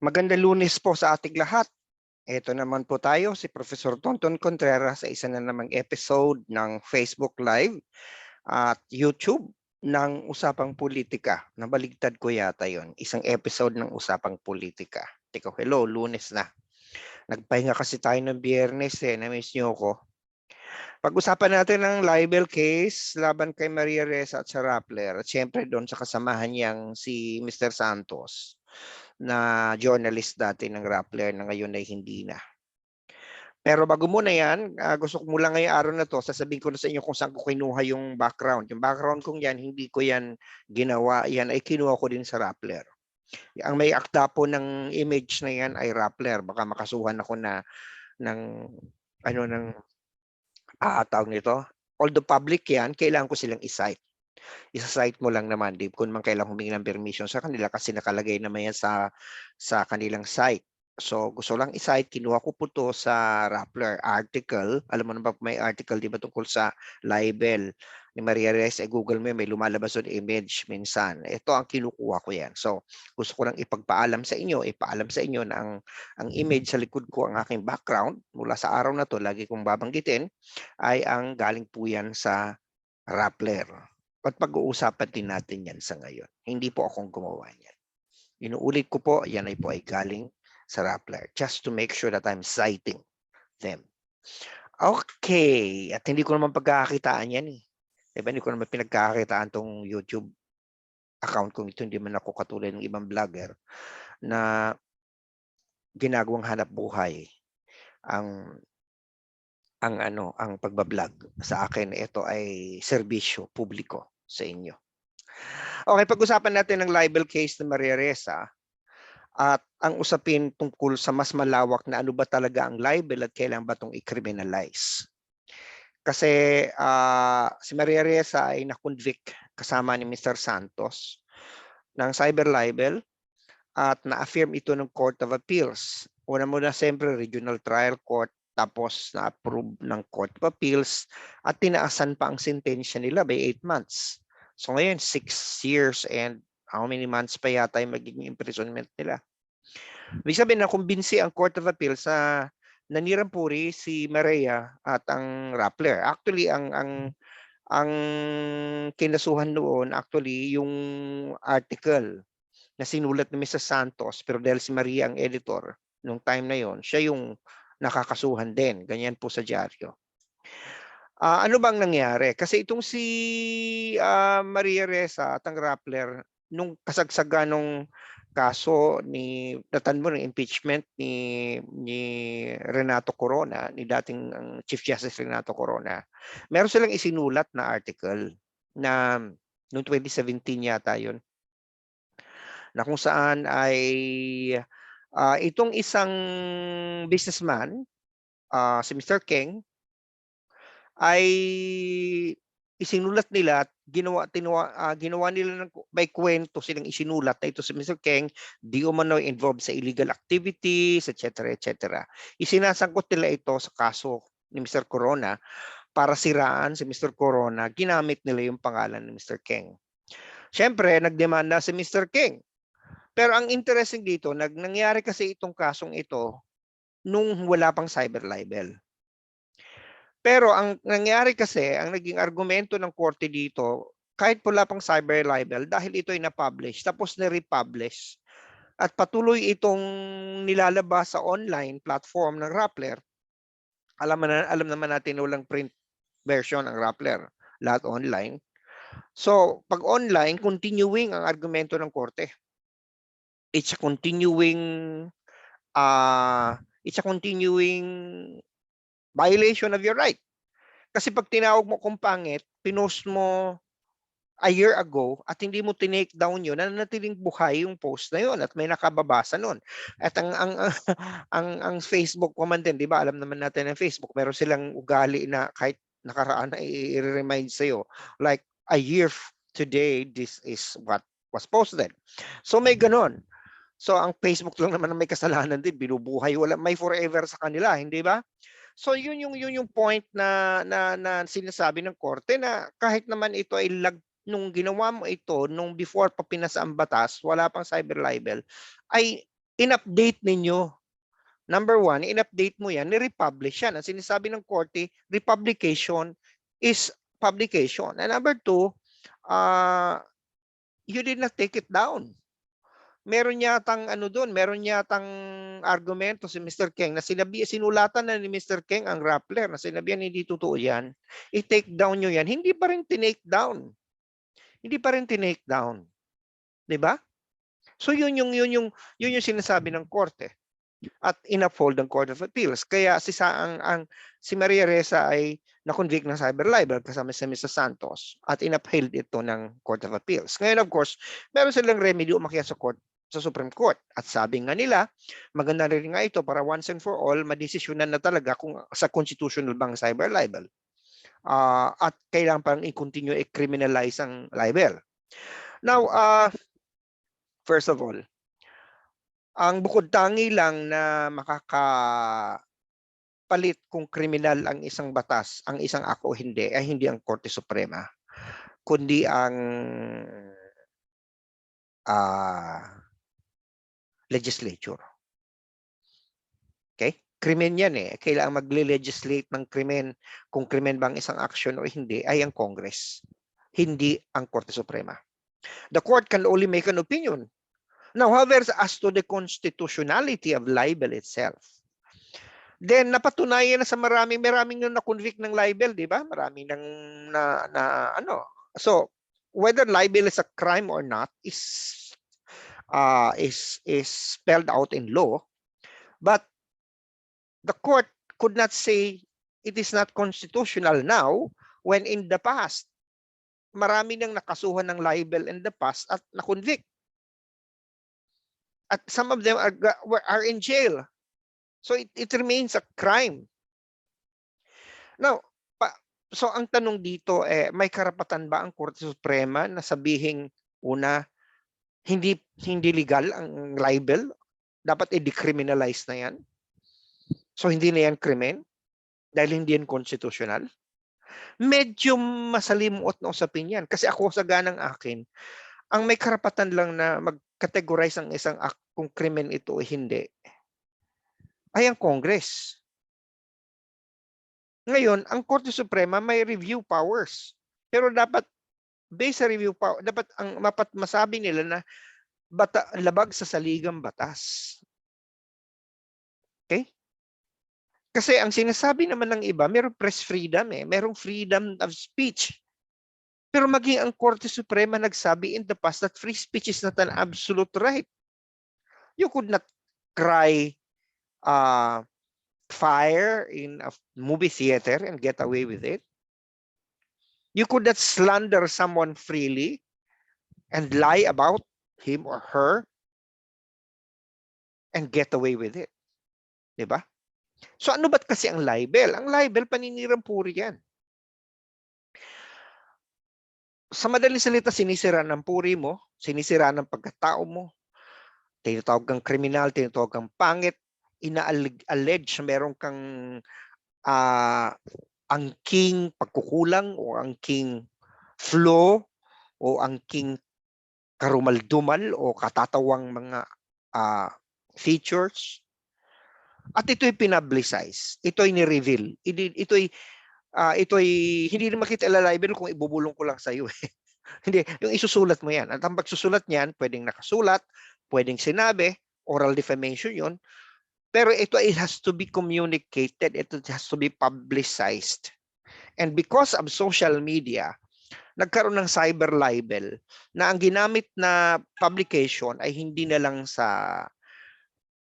Magandang lunes po sa ating lahat. Ito naman po tayo, si Professor Tonton Contreras sa isa na namang episode ng Facebook Live at YouTube ng Usapang Politika. Nabaligtad ko yata yon Isang episode ng Usapang Politika. Teka, hello, lunes na. Nagpahinga kasi tayo ng biyernes eh, na-miss niyo ko. Pag-usapan natin ang libel case laban kay Maria Reza at sa Rappler. At syempre doon sa kasamahan niyang si Mr. Santos na journalist dati ng Rappler na ngayon ay hindi na. Pero bago muna yan, ah, gusto ko mula ngayong araw na to, sasabihin ko na sa inyo kung saan ko kinuha yung background. Yung background kong yan, hindi ko yan ginawa. Yan ay kinuha ko din sa Rappler. Ang may akda po ng image na yan ay Rappler. Baka makasuhan ako na ng ano ng ah, tawag nito. Although public yan, kailangan ko silang i-cite isa-cite mo lang naman di kung man kailangan humingi ng permission sa kanila kasi nakalagay naman yan sa sa kanilang site. So gusto lang i-cite, kinuha ko po to sa Rappler article. Alam mo na ba may article di ba tungkol sa libel ni Maria Reyes, eh, Google mo may lumalabas doon image minsan. Ito ang kinukuha ko yan. So gusto ko lang ipagpaalam sa inyo, ipaalam sa inyo na ang, ang image sa likod ko, ang aking background mula sa araw na to, lagi kong babanggitin, ay ang galing po yan sa Rappler. At pag-uusapan din natin yan sa ngayon. Hindi po akong gumawa niyan. Inuulit ko po, yan ay po ay galing sa Rappler. Just to make sure that I'm citing them. Okay. At hindi ko naman pagkakakitaan yan eh. Diba, hindi ko naman pinagkakakitaan tong YouTube account kong ito. Hindi man ako katulad ng ibang vlogger na ginagawang hanap buhay ang ang ano ang pagbablog sa akin ito ay serbisyo publiko sa inyo. Okay, pag-usapan natin ng libel case ni Maria Reza at ang usapin tungkol sa mas malawak na ano ba talaga ang libel at kailan ba itong i-criminalize. Kasi ah, si Maria Reza ay na-convict kasama ni Mr. Santos ng cyber libel at na-affirm ito ng Court of Appeals. Una muna siyempre Regional Trial Court tapos na-approve ng Court of Appeals at tinaasan pa ang sentensya nila by 8 months. So ngayon, 6 years and how many months pa yata yung magiging imprisonment nila. Ibig sabihin na kumbinsi ang Court of Appeals sa nanirampuri si Maria at ang Rappler. Actually, ang ang ang kinasuhan noon actually yung article na sinulat ni Mrs. Santos pero dahil si Maria ang editor nung time na yon siya yung nakakasuhan din. Ganyan po sa dyaryo. Ah, ano bang nangyari? Kasi itong si ah, Maria Reza at ang Rappler, nung kasagsagan nung kaso ni datan mo ng impeachment ni ni Renato Corona, ni dating ang Chief Justice Renato Corona. Meron silang isinulat na article na noong 2017 yata 'yon. Na kung saan ay ah, itong isang businessman, ah, si Mr. King, ay isinulat nila at ginawa, tinuwa, ah, ginawa nila ng, may kwento silang isinulat na ito si Mr. King, di umano involved sa illegal activities, etc. etc. Isinasangkot nila ito sa kaso ni Mr. Corona para siraan si Mr. Corona, ginamit nila yung pangalan ni Mr. King. Siyempre, nagdemanda si Mr. King. Pero ang interesting dito, nag, nangyari kasi itong kasong ito nung wala pang cyber libel. Pero ang nangyari kasi, ang naging argumento ng korte dito, kahit wala pang cyber libel, dahil ito ay na-publish, tapos na-republish, at patuloy itong nilalabas sa online platform ng Rappler, alam, na, alam naman natin na walang print version ng Rappler, lahat online. So, pag online, continuing ang argumento ng korte. It's a continuing uh, it's a continuing violation of your right. Kasi pag tinawag mo kung pangit, pinost mo a year ago at hindi mo tinake down yun, nananatiling buhay yung post na yun at may nakababasa nun. At ang ang ang, ang Facebook ko man din, di ba? Alam naman natin ang Facebook, meron silang ugali na kahit nakaraan na i-remind sa'yo. Like a year today, this is what was posted. So may ganon. So ang Facebook lang naman ang may kasalanan din, binubuhay wala may forever sa kanila, hindi ba? So yun yung yun yung point na na, na sinasabi ng korte na kahit naman ito ay lag nung ginawa mo ito nung before pa pinasa ang batas, wala pang cyber libel, ay in-update ninyo. Number one, in-update mo yan, ni-republish yan. Ang sinasabi ng korte, republication is publication. And number two, uh, you did not take it down. Meron yatang ano doon, meron yatang argumento si Mr. Keng na sinabi, sinulatan na ni Mr. Keng ang Rappler na sinabihan hindi totoo yan. I-take down nyo yan. Hindi pa rin tinake down. Hindi pa rin tinake down. 'Di ba? So yun yung yun yung yun yung sinasabi ng korte at in-uphold ng Court of Appeals. Kaya si sa ang, ang si Maria Reza ay na-convict ng cyber libel kasama si Mr. Santos at in-upheld ito ng Court of Appeals. Ngayon of course, meron silang remedy umakyat sa court sa Supreme Court. At sabi nga nila, maganda rin nga ito para once and for all, madesisyonan na talaga kung sa constitutional bang cyber libel. Uh, at kailangan pang i-continue i-criminalize ang libel. Now, uh, first of all, ang bukod tangi lang na makakapalit kung kriminal ang isang batas, ang isang ako hindi, ay hindi ang Korte Suprema, kundi ang uh, legislature. Okay? Krimen yan eh. Kailangan magle-legislate ng krimen kung krimen bang isang action o hindi ay ang Congress. Hindi ang Korte Suprema. The court can only make an opinion. Now, however, as to the constitutionality of libel itself, then napatunayan na sa maraming maraming nang na-convict ng libel, di ba? Maraming nang na, na ano. So, whether libel is a crime or not is uh, is is spelled out in law, but the court could not say it is not constitutional now when in the past marami nang nakasuhan ng libel in the past at na-convict. At some of them are, are in jail. So it, it remains a crime. Now, pa, so ang tanong dito, eh, may karapatan ba ang Korte Suprema na sabihing una, hindi hindi legal ang libel? Dapat i-decriminalize na yan? So hindi na yan krimen? Dahil hindi yan constitutional? medyo masalimuot na usapin yan. Kasi ako sa ganang akin, ang may karapatan lang na mag-categorize ang isang act kung krimen ito o hindi, ay ang Congress. Ngayon, ang Korte Suprema may review powers. Pero dapat, based sa review power, dapat ang mapat masabi nila na bata, labag sa saligang batas. Okay? Kasi ang sinasabi naman ng iba, merong press freedom eh, merong freedom of speech. Pero maging ang Korte Suprema nagsabi in the past that free speech is not an absolute right. You could not cry uh, fire in a movie theater and get away with it. You could not slander someone freely and lie about him or her and get away with it. Diba? So ano ba't kasi ang libel? Ang libel, paninirang puri yan. Sa madaling salita, sinisira ng puri mo, sinisira ng pagkatao mo, tinatawag kang kriminal, tinatawag kang pangit, ina-allege meron kang uh, angking pagkukulang o angking flow o angking karumaldumal o katatawang mga uh, features at ito'y pinablicize. Ito'y ni-reveal. Ito'y uh, ito'y hindi na makita libel kung ibubulong ko lang sa iyo. Eh. hindi, yung isusulat mo 'yan. At ang pagsusulat niyan, pwedeng nakasulat, pwedeng sinabi, oral defamation 'yon. Pero ito it has to be communicated, it has to be publicized. And because of social media, nagkaroon ng cyber libel na ang ginamit na publication ay hindi na lang sa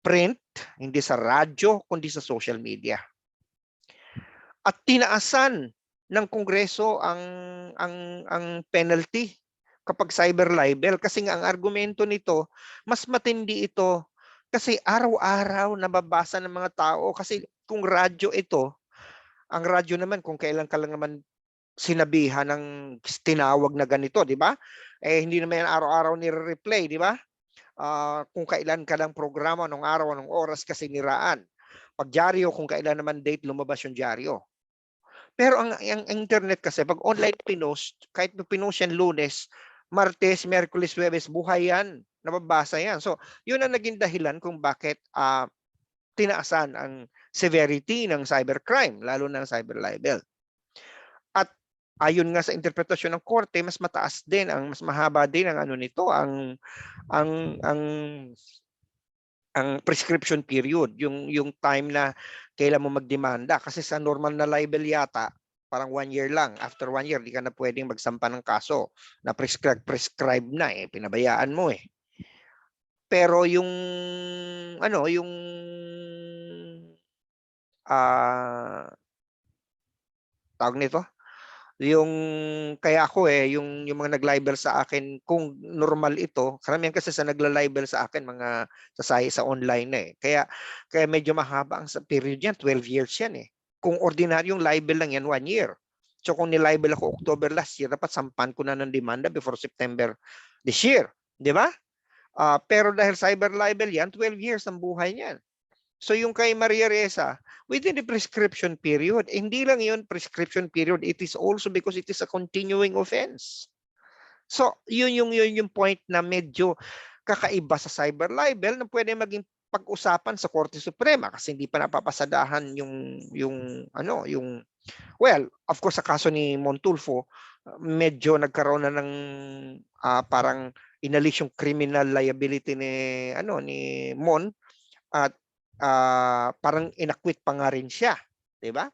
print, hindi sa radyo, kundi sa social media. At tinaasan ng Kongreso ang ang ang penalty kapag cyber libel kasi nga ang argumento nito mas matindi ito kasi araw-araw nababasa ng mga tao kasi kung radyo ito ang radyo naman kung kailan ka lang naman sinabihan ng tinawag na ganito, di ba? Eh hindi naman yan araw-araw ni-replay, di ba? uh, kung kailan ka lang programa, nung araw, nung oras kasi niraan. Pag dyaryo, kung kailan naman date lumabas yung dyaryo. Pero ang, ang internet kasi, pag online pinost, kahit pinost yan lunes, martes, merkulis, webes, buhay yan. Nababasa yan. So, yun ang naging dahilan kung bakit ah, tinaasan ang severity ng cybercrime, lalo na ng cyber libel. At ayon nga sa interpretasyon ng korte, mas mataas din ang mas mahaba din ang ano nito, ang ang ang ang prescription period, yung yung time na kailan mo magdemanda kasi sa normal na libel yata parang one year lang. After one year, di ka na pwedeng magsampa ng kaso na prescribe, prescribe na eh. Pinabayaan mo eh. Pero yung ano, yung ah tawag nito, yung kaya ako eh, yung yung mga nag-libel sa akin, kung normal ito, karamihan kasi sa nagla-libel sa akin mga sa sa, online na eh. Kaya kaya medyo mahaba ang sa period yan, 12 years yan eh. Kung ordinaryong libel lang yan, one year. So kung nilibel ako October last year, dapat sampan ko na ng demanda before September this year. Di ba? Ah, pero dahil cyber libel yan, 12 years ang buhay niyan. So yung kay Maria Reza, within the prescription period, eh, hindi lang yun prescription period, it is also because it is a continuing offense. So yun yung yun yung point na medyo kakaiba sa cyber libel na pwede maging pag-usapan sa Korte Suprema kasi hindi pa napapasadahan yung yung ano yung well of course sa kaso ni Montulfo uh, medyo nagkaroon na ng ah, parang inalis yung criminal liability ni ano ni Mon at ah, parang inakwit pa nga rin siya, 'di ba?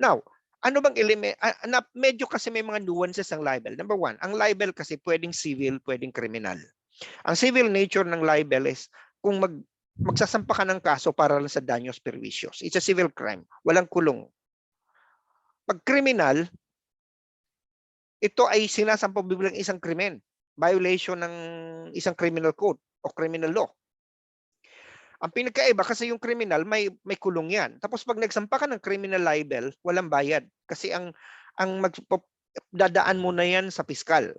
Now, ano bang element na medyo kasi may mga nuances ang libel. Number one, ang libel kasi pwedeng civil, pwedeng criminal. Ang civil nature ng libel is kung mag magsasampa ka ng kaso para lang sa danyos perjuicios. It's a civil crime. Walang kulong. Pag criminal, ito ay sinasampa bilang isang krimen. Violation ng isang criminal code o criminal law. Ang pinagkaiba kasi yung criminal may may kulong yan. Tapos pag nagsampa ka ng criminal libel, walang bayad kasi ang ang mag mo na yan sa piskal,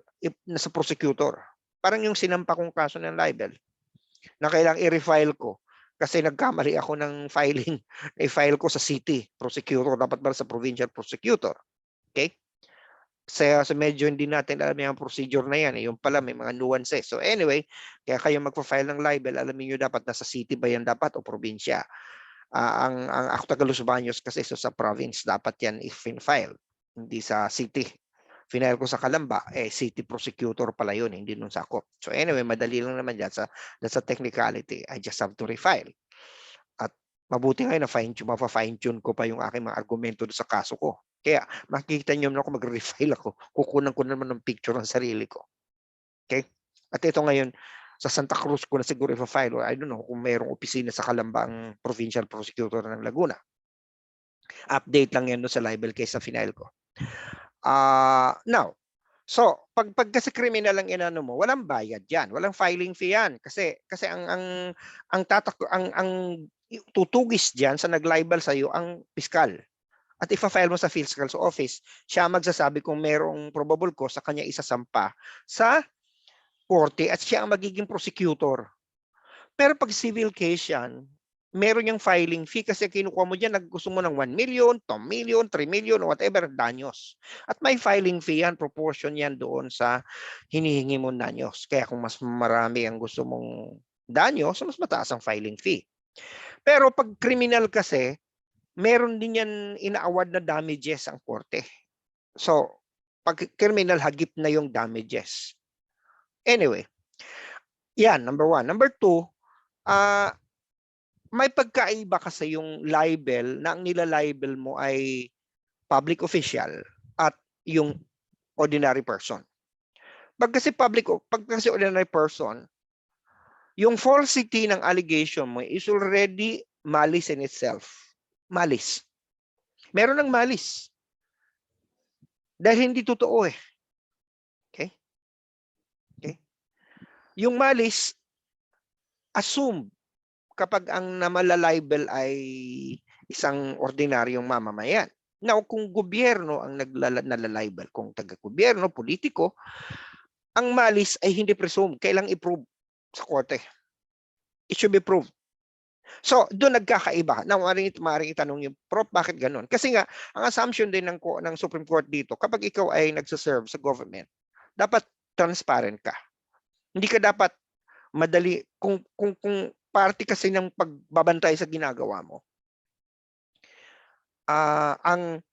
sa prosecutor. Parang yung sinampa kong kaso ng libel na kailangang i-refile ko kasi nagkamali ako ng filing. I-file ko sa city prosecutor, dapat ba sa provincial prosecutor. Okay? Sa, sa medyo hindi natin alam yung procedure na yan. Eh. Yung pala may mga nuances. So anyway, kaya kayo magpa-file ng libel, alamin nyo dapat nasa city ba yan dapat o probinsya. Ah, ang ang Acta Los Baños kasi so sa province dapat yan i-file, hindi sa city final ko sa Kalamba, eh city prosecutor pala yun, hindi nun sakop. So anyway, madali lang naman yan sa, that's a technicality. I just have to refile. Mabuti ngayon na fine tune, mapa-fine tune ko pa yung aking mga argumento sa kaso ko. Kaya makikita niyo naman ako mag-refile ako, kukunan ko naman ng picture ng sarili ko. Okay? At ito ngayon, sa Santa Cruz ko na siguro ipa-file or I don't know kung mayroong opisina sa Kalamba ang provincial prosecutor ng Laguna. Update lang yan sa libel case sa final ko. Ah, now, so pag pag kasi criminal ang inano mo, walang bayad 'yan, walang filing fee 'yan kasi kasi ang ang ang tatak ang ang tutugis diyan sa naglibel sa iyo ang piskal. At ifa-file mo sa fiscal's office, siya magsasabi kung merong probable cause sa kanya isasampa sa korte at siya ang magiging prosecutor. Pero pag civil case yan, meron yung filing fee kasi kinukuha mo dyan, gusto mo ng 1 million, 2 million, 3 million, whatever, danyos. At may filing fee yan, proportion yan doon sa hinihingi mo danyos. Kaya kung mas marami ang gusto mong danyos, mas mataas ang filing fee. Pero pag criminal kasi, meron din yan ina-award na damages ang korte. So, pag criminal, hagip na yung damages. Anyway, yan, number one. Number two, uh, may pagkaiba kasi yung libel na ang nila-libel mo ay public official at yung ordinary person. Pag kasi public, pag kasi ordinary person, yung falsity ng allegation mo is already malice in itself. Malice. Meron ng malice. Dahil hindi totoo eh. Okay? Okay? Yung malice, assumed kapag ang namalalibel ay isang ordinaryong mamamayan. Now, kung gobyerno ang naglalibel, kung taga-gobyerno, politiko, ang malis ay hindi presumed. Kailang i-prove sa korte. It should be proved. So, doon nagkakaiba. Now, maaaring, maaaring itanong yung, Prof, bakit ganun? Kasi nga, ang assumption din ng, ng Supreme Court dito, kapag ikaw ay nagsaserve sa government, dapat transparent ka. Hindi ka dapat madali kung kung kung parte kasi ng pagbabantay sa ginagawa mo. Ah, ang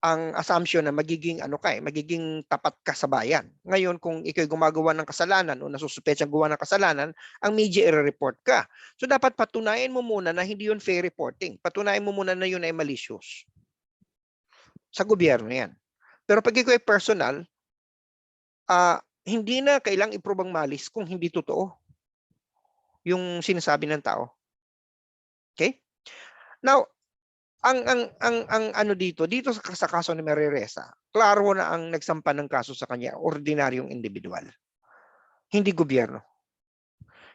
ang assumption na magiging ano ka eh, magiging tapat ka sa bayan. Ngayon kung ikaw gumagawa ng kasalanan o nasususpetsang gawa ng kasalanan, ang media i-report ka. So dapat patunayan mo muna na hindi yun fair reporting. Patunayan mo muna na yun ay malicious. Sa gobyerno yan. Pero pag ikaw ay personal, ah hindi na kailang i-prove ang malis kung hindi totoo yung sinasabi ng tao. Okay? Now, ang ang ang ang ano dito, dito sa, sa kaso ni Mary Reza, klaro na ang nagsampa ng kaso sa kanya, ordinaryong individual. Hindi gobyerno.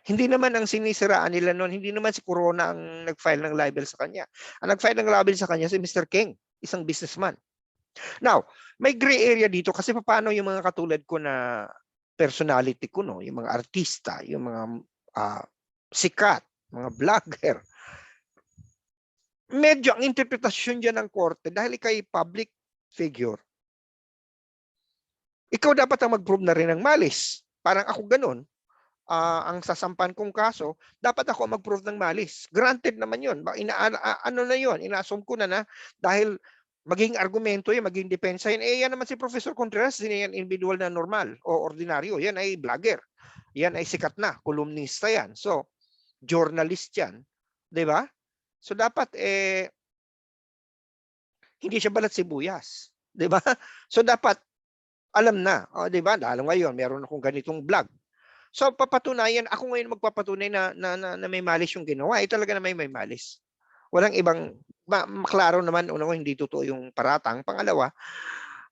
Hindi naman ang sinisiraan nila noon, hindi naman si Corona ang nag-file ng libel sa kanya. Ang nag-file ng libel sa kanya si Mr. King, isang businessman. Now, may gray area dito kasi paano yung mga katulad ko na personality ko no, yung mga artista, yung mga ah, sikat, mga vlogger. Medyo ang interpretasyon diyan ng korte dahil ikaw ay public figure. Ikaw dapat ang mag-prove na rin ng malis. Parang ako ganun. ah, ang sasampan kong kaso, dapat ako mag-prove ng malis. Granted naman yun. Ina, ano na yun? Inassume ko na na dahil maging argumento yan, maging depensa yan. Eh, yan naman si Professor Contreras, hindi yan individual na normal o ordinaryo. Yan ay vlogger. Yan ay sikat na, kolumnista yan. So, journalist yan. ba? So, dapat, eh, hindi siya balat sibuyas. 'Di ba? So, dapat, alam na. O, 'di ba? Lalo ngayon, meron akong ganitong vlog. So, papatunayan, ako ngayon magpapatunay na, na, na, na may malis yung ginawa. Eh, talaga na may may malis. Walang ibang, ma, maklaro naman, una ko, hindi totoo yung paratang. Pangalawa,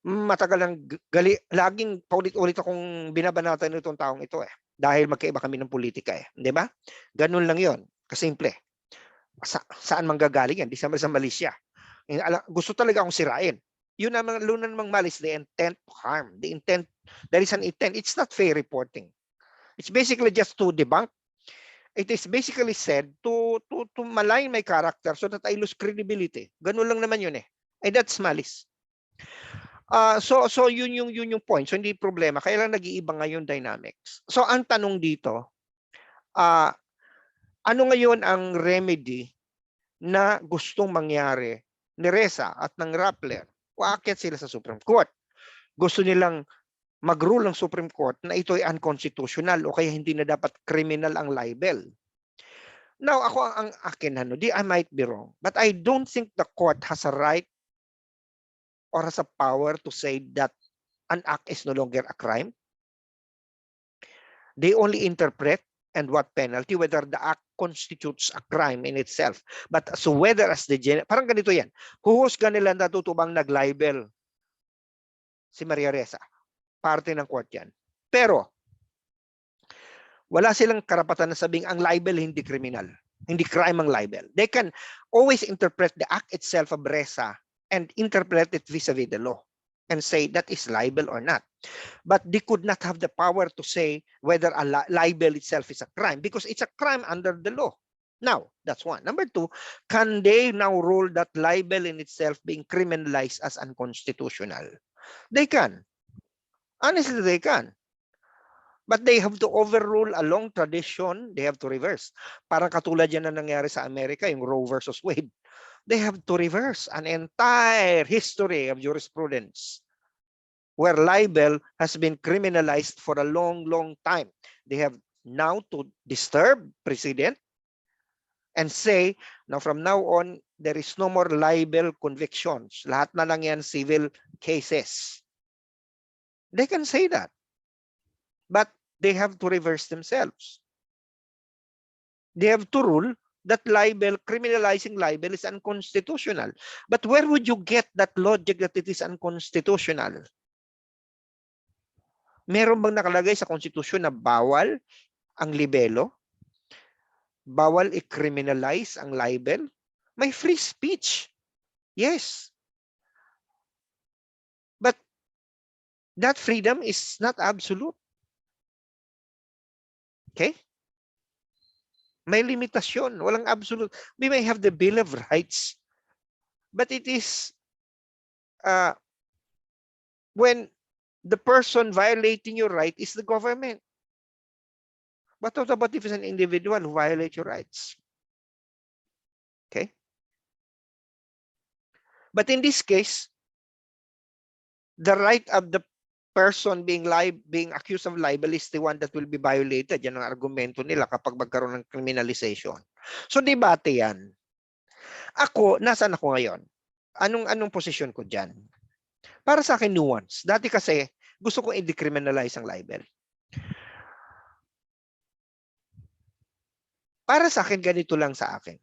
matagal lang g- gali, laging paulit-ulit akong binabanatan nitong taong ito eh. Dahil magkaiba kami ng politika eh. Di ba? Ganun lang yon Kasimple. Sa, saan manggagaling yan? Di sa, sa Malaysia. Ala- Gusto talaga akong sirain. Yun naman, luna namang malis, the intent to harm. The intent, there is an intent. It's not fair reporting. It's basically just to debunk. It is basically said to to to malign my character so that I lose credibility. Ganun lang naman yun eh. Eh that's malice. Ah, so so yun yung yun yung point. So hindi problema. Kaya lang nag-iiba ngayon dynamics. So ang tanong dito, ah ano ngayon ang remedy na gustong mangyari ni Reza at ng Rappler? Uakyat sila sa Supreme Court. Gusto nilang mag-rule ng Supreme Court na ito ay unconstitutional o kaya hindi na dapat criminal ang libel. Now, ako ang, ang akin, ano, di I might be wrong, but I don't think the court has a right or has a power to say that an act is no longer a crime. They only interpret and what penalty, whether the act constitutes a crime in itself. But so whether as the, parang ganito yan, huhusga nila natutubang nag-libel si Maria Reza. Parte ng court yan. Pero, wala silang karapatan na sabing ang libel hindi kriminal. Hindi crime ang libel. They can always interpret the act itself of Reza and interpret it vis-a-vis the law and say that is libel or not. But they could not have the power to say whether a li- libel itself is a crime because it's a crime under the law. Now, that's one. Number two, can they now rule that libel in itself being criminalized as unconstitutional? They can. Honestly, they can. But they have to overrule a long tradition. They have to reverse. Parang katulad yan na nangyari sa Amerika, yung Roe versus Wade. They have to reverse an entire history of jurisprudence where libel has been criminalized for a long, long time. They have now to disturb precedent and say, now from now on, there is no more libel convictions. Lahat na lang yan civil cases. They can say that. But they have to reverse themselves. They have to rule that libel, criminalizing libel is unconstitutional. But where would you get that logic that it is unconstitutional? Meron bang nakalagay sa konstitusyon na bawal ang libelo? Bawal i-criminalize ang libel? May free speech. Yes. But that freedom is not absolute. Okay? May limitasyon, walang absolute. We may have the Bill of Rights, but it is uh, when the person violating your right is the government. But what about if it's an individual who violates your rights? Okay. But in this case, the right of the person being lib being accused of libel is the one that will be violated. Yan ang argumento nila kapag magkaroon ng criminalization. So debate yan. Ako, nasaan ako ngayon? Anong anong posisyon ko diyan? Para sa akin nuance. Dati kasi gusto ko i-decriminalize ang libel. Para sa akin ganito lang sa akin.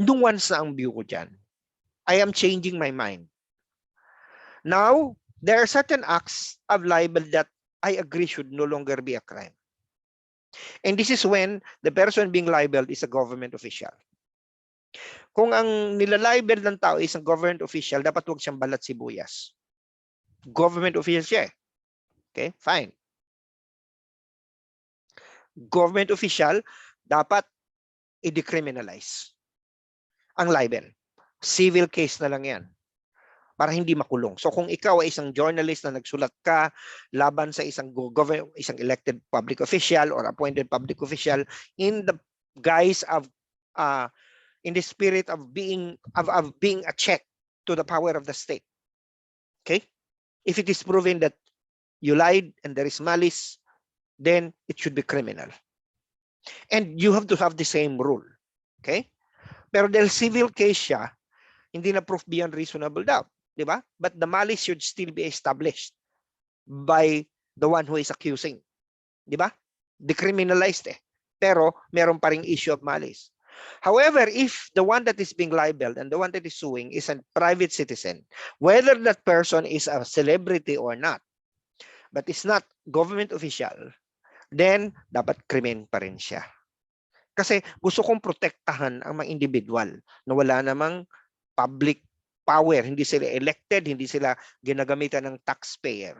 Nuance na ang view ko diyan. I am changing my mind. Now, there are certain acts of libel that I agree should no longer be a crime. And this is when the person being libeled is a government official. Kung ang nilalibel ng tao is a government official, dapat huwag siyang balat sibuyas. Government official siya. Okay, fine. Government official, dapat i-decriminalize ang libel. Civil case na lang yan para hindi makulong. So kung ikaw ay isang journalist na nagsulat ka laban sa isang go- government, isang elected public official or appointed public official in the guise of uh, in the spirit of being of, of being a check to the power of the state. Okay? If it is proven that you lied and there is malice, then it should be criminal. And you have to have the same rule. Okay? Pero dahil civil case siya, hindi na proof beyond reasonable doubt. Di ba? But the malice should still be established by the one who is accusing. Di ba? Decriminalized eh. Pero meron pa ring issue of malice. However, if the one that is being libeled and the one that is suing is a private citizen, whether that person is a celebrity or not, but is not government official, then dapat krimen pa rin siya. Kasi gusto kong protektahan ang mga individual na wala namang public power, hindi sila elected, hindi sila ginagamitan ng taxpayer.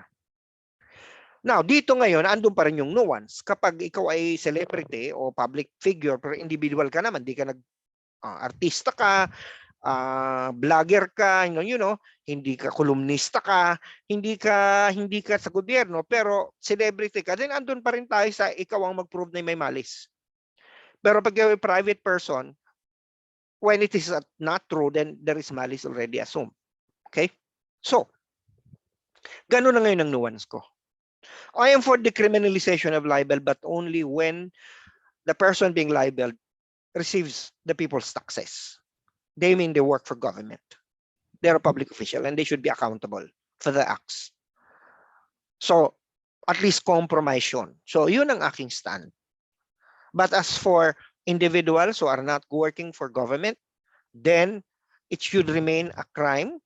Now, dito ngayon, andun pa rin yung nuance. Kapag ikaw ay celebrity o public figure, pero individual ka naman, di ka nag ah, artista ka, ah, vlogger ka, you know, you know, hindi ka kolumnista ka, hindi ka hindi ka sa gobyerno, pero celebrity ka, then andun pa rin tayo sa ikaw ang mag-prove na may malis. Pero pag ikaw ay private person, when it is uh, not true, then there is malice already assumed. Okay? So, ganun na ngayon ang nuance ko. I am for decriminalization of libel, but only when the person being libeled receives the people's taxes. They mean they work for government. They're a public official and they should be accountable for the acts. So, at least compromise yun. So, yun ang aking stand. But as for individuals who are not working for government, then it should remain a crime.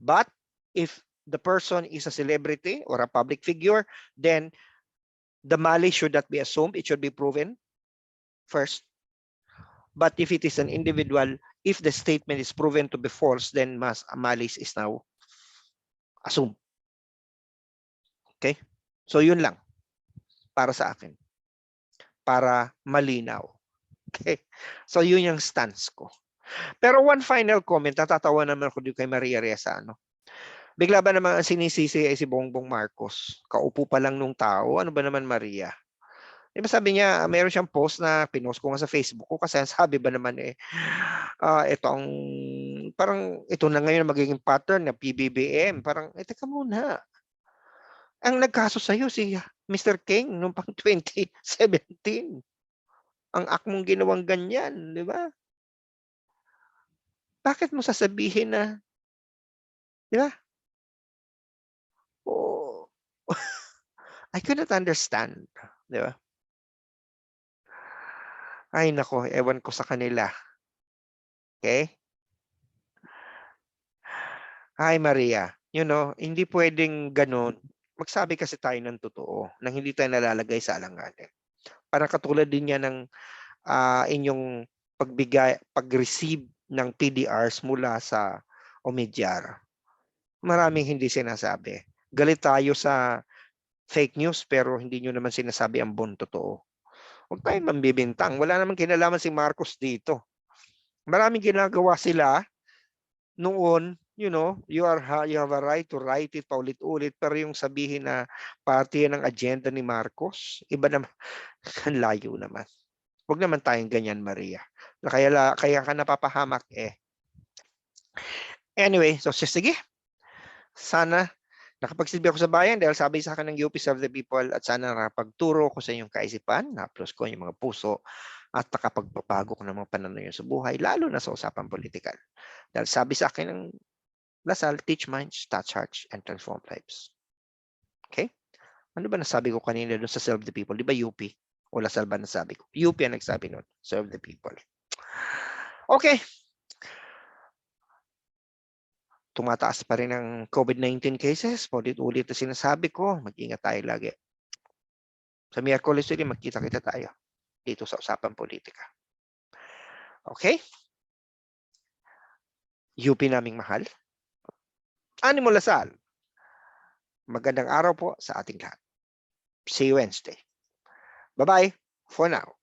But if the person is a celebrity or a public figure, then the malice should not be assumed. It should be proven first. But if it is an individual, if the statement is proven to be false, then mas malice is now assumed. Okay? So yun lang para sa akin. Para malinaw. Okay? So yun yung stance ko. Pero one final comment, natatawa naman ako dito kay Maria Reza, ano? Bigla ba naman ang sinisisi ay si Bongbong Marcos? Kaupo pa lang nung tao. Ano ba naman Maria? Di ba sabi niya, mayroon siyang post na pinost ko nga sa Facebook ko kasi sabi ba naman eh, ah ito ang, parang ito na ngayon magiging pattern na PBBM. Parang, eh teka muna. Ang nagkaso sa'yo si Mr. King noong pang 2017. Ang akmong ginawang ganyan, di ba? Bakit mo sasabihin na, di ba? I could not understand, di ba? Ay nako, ewan ko sa kanila. Okay? Hi Maria, you know, hindi pwedeng ganun. Magsabi kasi tayo ng totoo nang hindi tayo nalalagay sa alanganin. Parang katulad din yan ng ah, inyong pagbigay, pag-receive ng PDRs mula sa Omidyar. Maraming hindi sinasabi. Galit tayo sa fake news pero hindi nyo naman sinasabi ang buong totoo. Huwag tayong mambibintang. Wala namang kinalaman si Marcos dito. Maraming ginagawa sila noon you know, you are you have a right to write it paulit-ulit pero yung sabihin na parte yan ng agenda ni Marcos, iba naman layo naman. Huwag naman tayong ganyan, Maria. Kaya kaya ka napapahamak eh. Anyway, so sige. Sana nakapagsilbi ako sa bayan dahil sabi sa akin ng UP Serve the People at sana nakapagturo ko sa inyong kaisipan, na-plus ko yung mga puso at nakapagpapago ko ng mga pananaw sa buhay, lalo na sa usapan politikal. Dahil sabi sa akin ng Lasal, teach minds, touch hearts, and transform lives. Okay? Ano ba nasabi ko kanina doon sa serve the people? Di ba UP? O Lasal ba nasabi ko? UP ang nagsabi noon. Serve the people. Okay. Tumataas pa rin ang COVID-19 cases. Paulit-ulit na sinasabi ko. Mag-ingat tayo lagi. Sa Miyerkules ulit, magkita-kita tayo dito sa usapan politika. Okay? UP naming mahal. Animo Lasal. Magandang araw po sa ating lahat. See you Wednesday. Bye-bye for now.